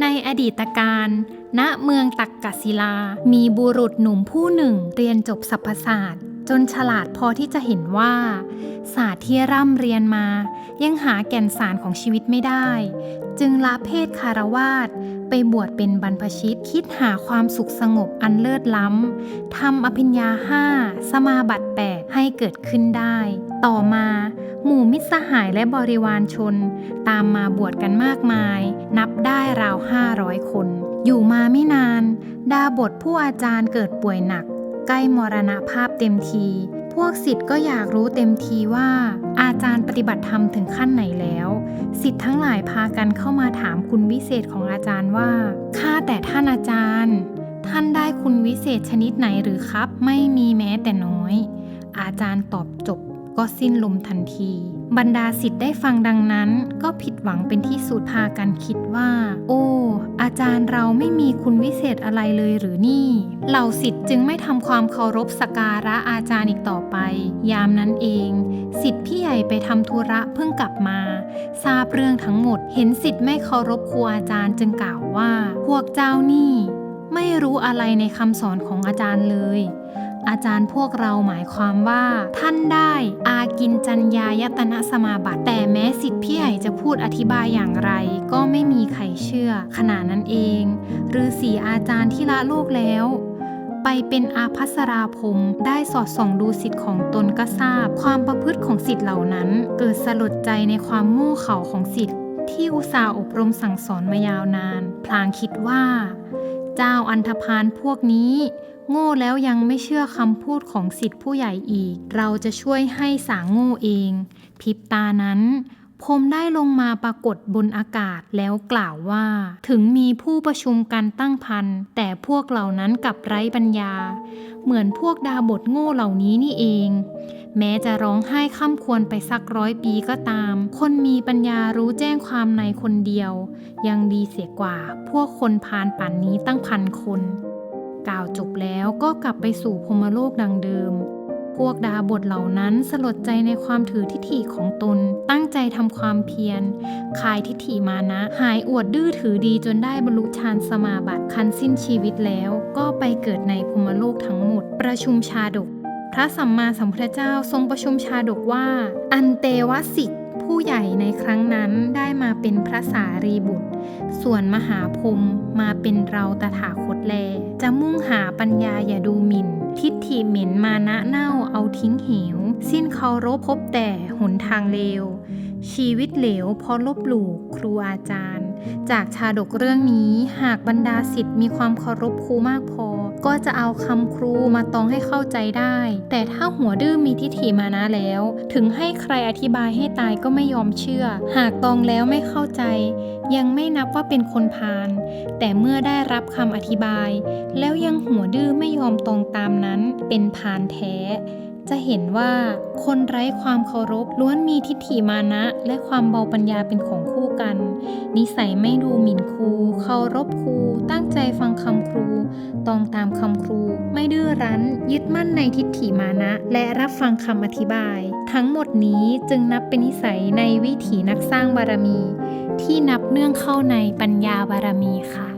ในอดีตการ ณ เมืองตักกศิลา มีบุรุษหนุ่มผู้หนึ่งเรียนจบสรรพศาสตร์ จนฉลาดพอที่จะเห็นว่า ศาสตร์ที่ร่ำเรียนมา ยังหาแก่นสารของชีวิตไม่ได้ จึงละเพศคารวาสไปบวชเป็นบรรพชิตคิดหาความสุขสงบอันเลิศล้ำทำอภิญญาห้าสมาบัติแปดให้เกิดขึ้นได้ ต่อมา หมู่มิตรสหายและบริวารชน ตามมาบวชกันมากมาย นับได้ราว500คน อยู่มาไม่นาน ดาบทผู้อาจารย์เกิดป่วยหนัก ใกล้มรณภาพเต็มที พวกสิทธ์ก็อยากรู้เต็มทีว่า อาจารย์ปฏิบัติธรรมถึงขั้นไหนแล้วสิทธ์ทั้งหลายพากันเข้ามาถามคุณวิเศษของอาจารย์ว่าข้าแต่ท่านอาจารย์ ท่านได้คุณวิเศษชนิดไหนหรือครับ ไม่มีแม้แต่น้อย อาจารย์ตอบจบ ก็สิ้นลมทันที บรรดาสิทธิ์ได้ฟังดังนั้น ก็ผิดหวังเป็นที่สุดพากันคิดว่า โอ้ อาจารย์เราไม่มีคุณวิเศษอะไรเลยหรือนี่ เหล่าสิทธิ์จึงไม่ทำความเคารพสการะอาจารย์อีกต่อไป ยามนั้นเอง สิทธิ์พี่ใหญ่ไปทำธุระเพิ่งกลับมา ทราบเรื่องทั้งหมด เห็นสิทธิ์ไม่เคารพครูอาจารย์จึงกล่าวว่า พวกเจ้านี่ ไม่รู้อะไรในคำสอนของอาจารย์เลย อาจารย์พวกเราหมายความว่า ท่านได้อากินจัญญายตนะสมาบัติ แต่แม้สิทธิพี่ใหญ่จะพูดอธิบายอย่างไร ก็ไม่มีใครเชื่อ ขณะนั้นเองฤาษีอาจารย์ที่ละโลกแล้วไปเป็นอาภัสราพมได้สอดส่องดูสิทธิ์ของตนก็ทราบ ความประพฤติของสิทธิ์เหล่านั้น เกิดสลดใจในความโง่เขลาของสิทธิ์ที่อุตส่าห์อบรมสั่งสอนมายาวนาน พลางคิดว่า เจ้าอันธพาลพวกนี้ โง่แล้วยังไม่เชื่อคำพูดของสิทธิผู้ใหญ่อีก เราจะช่วยให้สางโง่เองพริบตานั้น พรมได้ลงมาปรากฏบนอากาศแล้วกล่าวว่า ถึงมีผู้ประชุมกันตั้งพันแต่พวกเหล่านั้นกลับไร้ปัญญา เหมือนพวกดาบทโง่เหล่านี้นี่เอง แม้จะร้องไห้ข้ามควรไปสักร้อยปีก็ตาม คนมีปัญญารู้แจ้งความในคนเดียว ยังดีเสียกว่า พวกคนพาลป่านนี้ตั้งพันคน กล่าวจบแล้วก็กลับไปสู่พมโลกดังเดิม วกดาบทเหล่านั้นสลดใจในความถือทิฐิของตน ตั้งใจทำความเพียรคายทิฐิมานะ หายอวดดื้อถือดีจนได้บรรลุฌานสมาบัติคันสิ้นชีวิตแล้ว ก็ไปเกิดในภูมิโลกทั้งหมด ประชุมชาดก พระสัมมาสัมพุทธเจ้าทรงประชุมชาดกว่า อันเตวสิกผู้ใหญ่ ครั้งนั้นได้มาเป็นพระสารีบุตร ส่วนมหาพรมมาเป็นเราตถาคตแล จะมุ่งหาปัญญาอย่าดูหมิ่น ทิฏฐิเหม็นมานะเน่าเอาทิ้งเหว สิ้นเคารพพบแต่หนทางเลว ชีวิตเหลวเพราะลบหลู่ครูอาจารย์ จากชาดกเรื่องนี้หากบรรดาสิทธิ์มีความเคารพครูมากพอ ก็จะเอาคำครูมาตองให้เข้าใจได้ แต่ถ้าหัวดื้อมีทิฏฐิมานะแล้ว ถึงให้ใครอธิบายให้ตายก็ไม่ยอมเชื่อ หากตองแล้วไม่เข้าใจ ยังไม่นับว่าเป็นคนพาลแต่เมื่อได้รับคำอธิบาย แล้วยังหัวดื้อไม่ยอมตองตามนั้น เป็นพาลแท้ จะเห็นว่าคนไร้ความเคารพล้วนมีทิฏฐิมานะ และความเบาปัญญาเป็นของคู่กัน นิสัยไม่ดูหมิ่นครู เคารพครู ตั้งใจฟังคำครูตรงตามคำครู ไม่ดื้อรั้น ยึดมั่นในทิฏฐิมานะ และรับฟังคำอธิบาย ทั้งหมดนี้จึงนับเป็นนิสัยในวิถีนักสร้างบารมี ที่นับเนื่องเข้าในปัญญาบารมีค่ะ